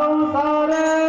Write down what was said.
সংসারে